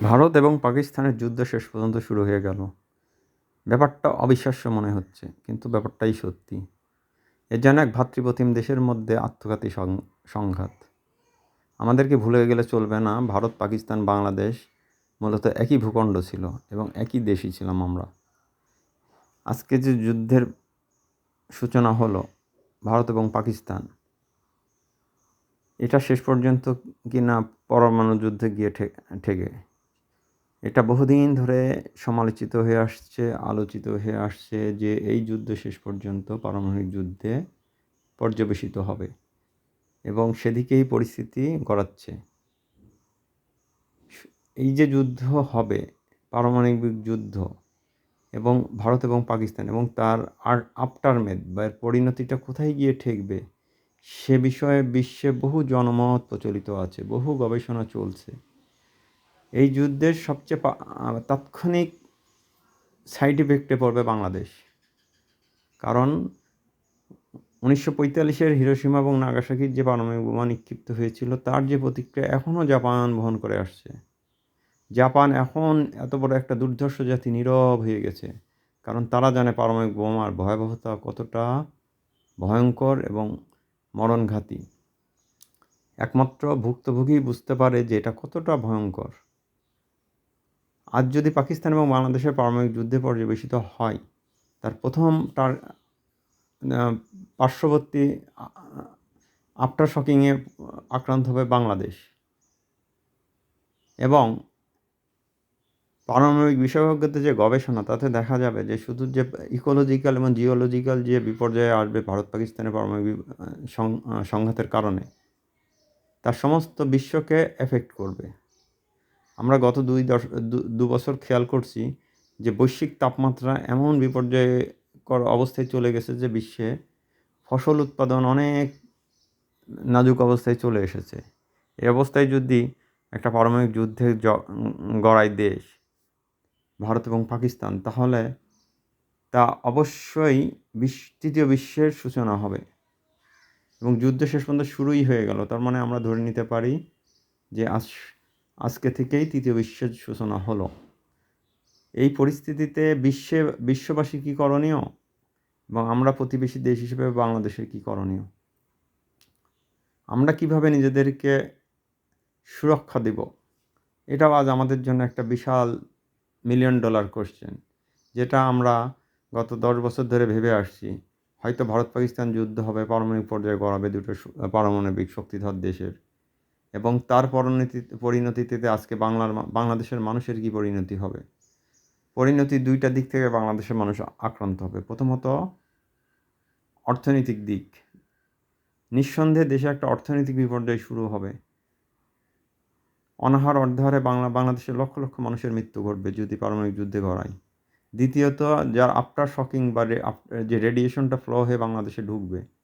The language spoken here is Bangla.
ভারত এবং পাকিস্তানের যুদ্ধ শেষ পর্যন্ত শুরু হয়ে গেল। ব্যাপারটা অবিশ্বাস্য মনে হচ্ছে, কিন্তু ব্যাপারটাই সত্যি। এর যেন এক ভাতৃপ্রতিম দেশের মধ্যে আত্মঘাতী সংঘাত। আমাদেরকে ভুলে গেলে চলবে না, ভারত, পাকিস্তান, বাংলাদেশ মূলত একই ভূখণ্ড ছিল এবং একই দেশই ছিলাম আমরা। আজকে যে যুদ্ধের সূচনা হলো ভারত এবং পাকিস্তান, এটা শেষ পর্যন্ত কি না পরমাণু যুদ্ধে গিয়ে ঠেকে। এটা বহুদিন ধরে সমালোচিত হয়ে আসছে, আলোচিত হয়ে আসছে যে এই যুদ্ধ শেষ পর্যন্ত পারমাণবিক যুদ্ধে পর্যবেসিত হবে এবং সেদিকেই পরিস্থিতি গড়াচ্ছে। এই যে যুদ্ধ হবে, পারমাণবিক যুদ্ধ এবং ভারত এবং পাকিস্তান এবং তার আর আফটারমেথ বা এর পরিণতিটা কোথায় গিয়ে ঠেকবে, সে বিষয়ে বিশ্বে বহু জনমত প্রচলিত আছে, বহু গবেষণা চলছে। এই যুদ্ধের সবচেয়ে তাৎক্ষণিক সাইড ইফেক্টে পড়বে বাংলাদেশ। কারণ উনিশশো পঁয়তাল্লিশের হিরোসীমা এবং নাগাসাকির যে পারমাণবিক বোমা নিক্ষিপ্ত হয়েছিল, তার যে প্রতিক্রিয়া এখনও জাপান বহন করে আসছে। জাপান এখন এত বড় একটা দুর্ধর্ষ জাতি, নীরব হয়ে গেছে। কারণ তারা জানে পারমাণবিক বোমার ভয়াবহতা কতটা ভয়ঙ্কর এবং মরণঘাতী। একমাত্র ভুক্তভোগী বুঝতে পারে যে এটা কতটা ভয়ঙ্কর। আজ যদি পাকিস্তান এবং বাংলাদেশের পারমাণবিক যুদ্ধে পর্যবেসিত হয়, তার প্রথম তার পার্শ্ববর্তী আফটার শকিংয়ে আক্রান্ত হবে বাংলাদেশ। এবং পারমাণবিক বিশেষজ্ঞদের যে গবেষণা, তাতে দেখা যাবে যে শুধু যে ইকোলজিক্যাল এবং জিওলজিক্যাল যে বিপর্যয়ে আসবে ভারত পাকিস্তানের পারমাণবিক সংঘাতের কারণে তার সমস্ত বিশ্বকে এফেক্ট করবে। আমরা গত দুই দশ, দু- বছর খেয়াল করছি যে বৈশ্বিক তাপমাত্রা এমন বিপর্যয়কর অবস্থায় চলে গেছে যে বিশ্বে ফসল উৎপাদন অনেক নাজুক অবস্থায় চলে এসেছে। এই অবস্থায় যদি একটা পারমাণবিক যুদ্ধে গড়ায় দেশ, ভারত এবং পাকিস্তান, তাহলে তা অবশ্যই বিশ্ব তৃতীয় বিশ্বের সূচনা হবে। এবং যুদ্ধ শেষ পর্যন্ত শুরুই হয়ে গেল। তার মানে আমরা ধরে নিতে পারি যে আজ আজকে থেকেই তৃতীয় বিশ্বের সূচনা হলো। এই পরিস্থিতিতে বিশ্বে, বিশ্ববাসী কী করণীয়? এবং আমরা প্রতিবেশী দেশ হিসেবে বাংলাদেশের কী করণীয়? আমরা কীভাবে নিজেদেরকে সুরক্ষা দেব? এটাও আজ আমাদের জন্য একটা বিশাল মিলিয়ন ডলার কোশ্চেন যেটা আমরা গত দশ বছর ধরে ভেবে আসছি। হয়তো ভারত পাকিস্তান যুদ্ধ হবে, পারমাণবিক পর্যায়ে গড়াবে দুটো পারমাণবিক শক্তিধর দেশের। এবং তার পরিণতি পরিণতিতে আজকে বাংলার বাংলাদেশের মানুষের কী পরিণতি হবে? পরিণতি দুইটা দিক থেকে বাংলাদেশের মানুষ আক্রান্ত হবে। প্রথমত, অর্থনৈতিক দিক। নিঃসন্দেহে দেশে একটা অর্থনৈতিক বিপর্যয় শুরু হবে। অনাহার অর্ধাহারে বাংলা বাংলাদেশের লক্ষ লক্ষ মানুষের মৃত্যু ঘটবে যদি পারমাণবিক যুদ্ধে গড়ায়। দ্বিতীয়ত, যার আফটার শকিং বা যে রেডিয়েশনটা ফ্লো হয়ে বাংলাদেশে ঢুকবে